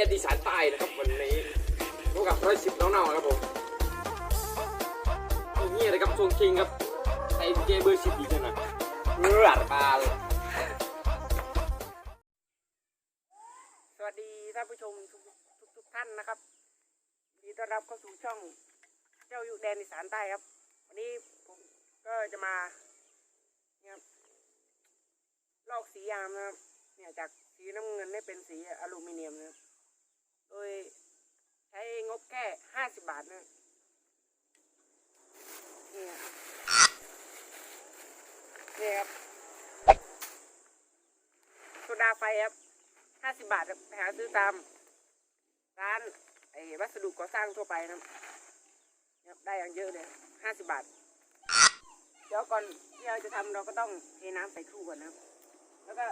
ดนดีสานใต้นะครับวันนี้พบกับร้อยสิบน้องเน่าครับผมเอาเงี้ยเลยครับทรงคิงครับใส่เจเบอร์สิบอีนะเลือดปลาลสวัสดีท่านผู้ชมทุกทุกทุกท่านนะครับยินดีต้อนรับเข้าสู่ช่องเจ้าอยู่แดนอีสานใต้ครับ วันนี้ผมก็จะมาเนี่ยลอกสียามนะครับเนี่ยจากสีน้ำเงินให้เป็นสีอลูมิเนียมนะครับ โดยใช้งบแค่ห้าสิบบาทนะนี่ครับนี่ครับโซดาไฟครับห้าสิบบาทครับไปหาซื้อตามร้านไอ้วัสดุก่อสร้างทั่วไปนะครับได้อย่างเยอะเลยห้าสิบบาท เดี๋ยวก่อนที่เราจะทำเราก็ต้องเทน้ำใส่ครู่ก่อนนะครับ แล้วก็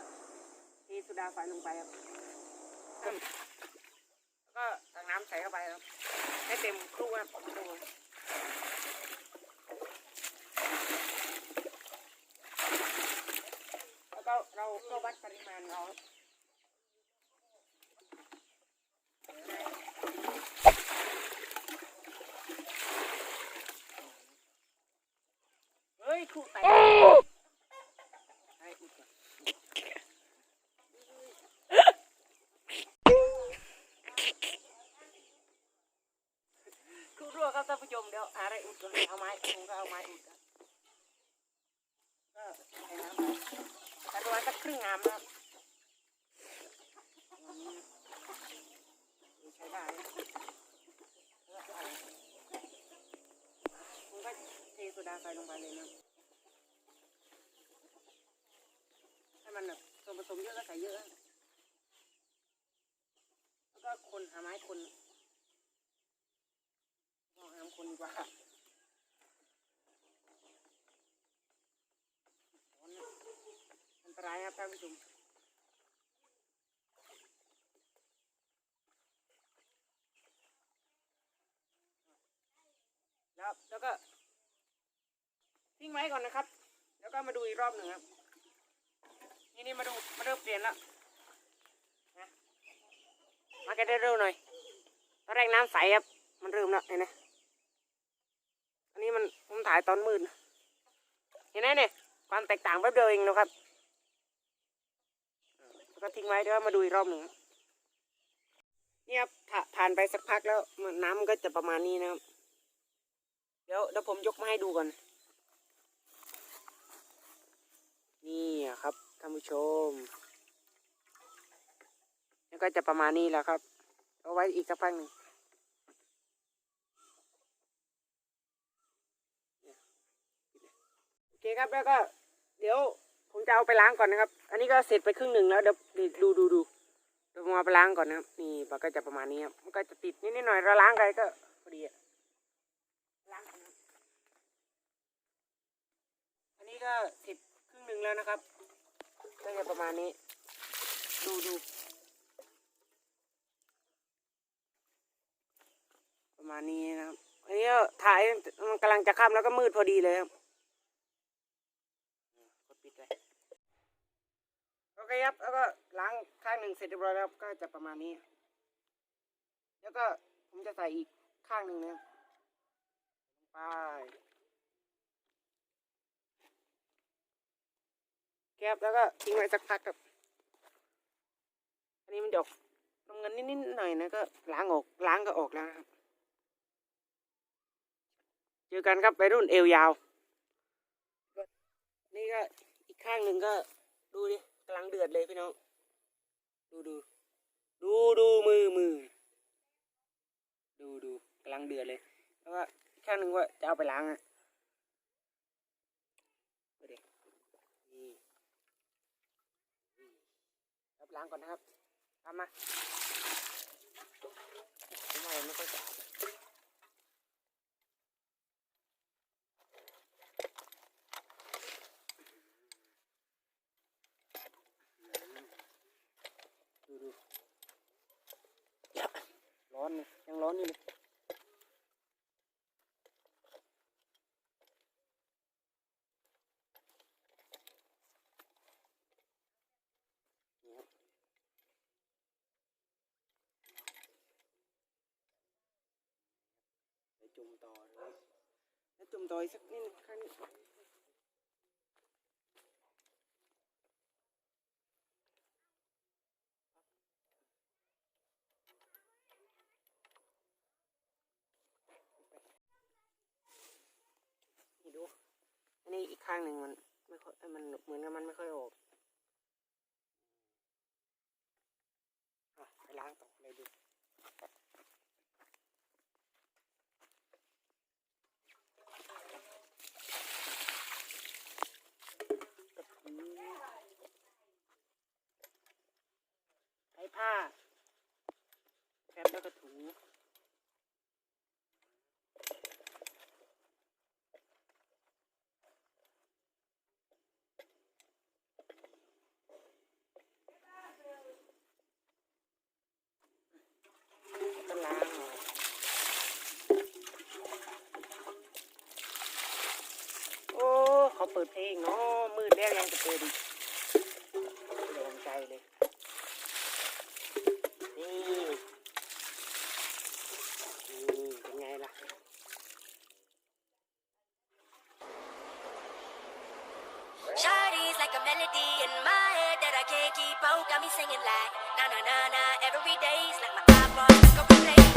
เทโซดาไฟลงไปครับ ก็ตักน้ำใส่เข้าไปครับ ให้เต็มครู่ครับดูแล้วก็เราก็วัดปริมาณเราเฮ้ยถูกแตกไอ้อุดก่อนครูรั่วครับท่าน ผู้ชมเดี๋ยวอะไรอุดก่อนเอาไม้ผมก็เอาไม้อุดก็ใส่น้ำไปแต่ประมาณสักครึ่งน้ำนะครับอืมใช้ได้นะแล้วก็เอาผมก็เทโซดาใส่ลงไปเลยนะให้มันแบบส่วนผสมเยอะก็ใส่เยอะ แล้วก็คนหาไม้คนเอาหามคนดีก ว่าร้อนนะอันตรายครับท่านผู้ชมแล้วแล้วก็ทิ้งไว้ก่อนนะครับ แล้วก็มาดูอีกรอบหนึ่งครับ นี่นี่มาดูมาเริ่มเปลี่ยนแล้วมาแกได้เร็วหน่อยตอนแรกน้ำใสครับ มันเริ่มแล้วเห็นไหม นนี้มันผมถ่ายตอนมืดเห็นไหมเนี่ยความแตกต่างแป๊บเดียวเองนะครับแล้วก็ทิ้งไว้เดี๋ยวมาดูอีกรอบหนึ่งเนี่ครับผ่าผ่านไปสักพักแล้วน้ำมันก็จะประมาณนี้นะครับเดี๋ยวเดี๋ยวผมยกมาให้ดูก่อน นี่ครับท่านผู้ชมแล้วก็จะประมาณนี้แล้วครับ เอาไว้อีกสักพักหนึ่งโอเคครับแล้วก็เดี๋ยวผมจะเอาไปล้างก่อนนะครับ อันนี้ก็เสร็จไปครึ่งหนึ่งแล้วเดี๋ยวดูดูดูเดี๋ยวผมเอาไปล้างก่อนนะครับนี่มันก็จะประมาณนี้ครับมันก็จะติดนิดๆหน่อยเราล้างไปก็พอดีอะล้างก่อนนะครับอันนี้ก็เสร็จครึ่งหนึ่งแล้วนะครับก็จะประมาณนี้ ดูดูประมาณนี้นะครับอันนี้ถ่ายมันกำลังจะค่ำแล้วก็มืดพอดีเลยครับกดปิดเลยโอ เคครับ แล้วก็ล้างข้างหนึ่งเสร็จเรียบร้อยแล้วก็จะประมาณนี้ แล้วก็ผมจะใส่อีกข้างหนึ่งนะครับไปแก๊บแล้วก็ทิ้งไว้สักพักครับ อันนี้มันดอกน้ำเงินนิดๆหน่อยนะก็ล้างออกล้างก็ออกแล้วครับ เจอกันครับไปรุ่นเอวยาว นี่ก็อีกข้างหนึ่งก็ดูดิ กำลังเดือดเลยพี่น้อง ดูดูดูดูมือมือ ดูดูกำลังเดือดเลย แล้วก็อีกข้างหนึ่งว่าจะเอาไปล้างอะดูดินี่รับล้างก่อนนะครับตามมาผมว่ายังไม่ค่อยสะอาด อนยังร้อนอยู่เลยจุ่มต่อเลยแล้วจุ่มต่ออีกสักนิดนึงข้านี้ นี้อีกข้างหนึ่งมันไม่ค่อยมันเหมือนกับมันไม่ค่อยออกอะไปล้างต่อเลยดูใช้ผ้าแฟบแล้วก็ถู like a melody in my head that I can't keep out. Got me singing like na na na na. Every day's like my iPod a replay.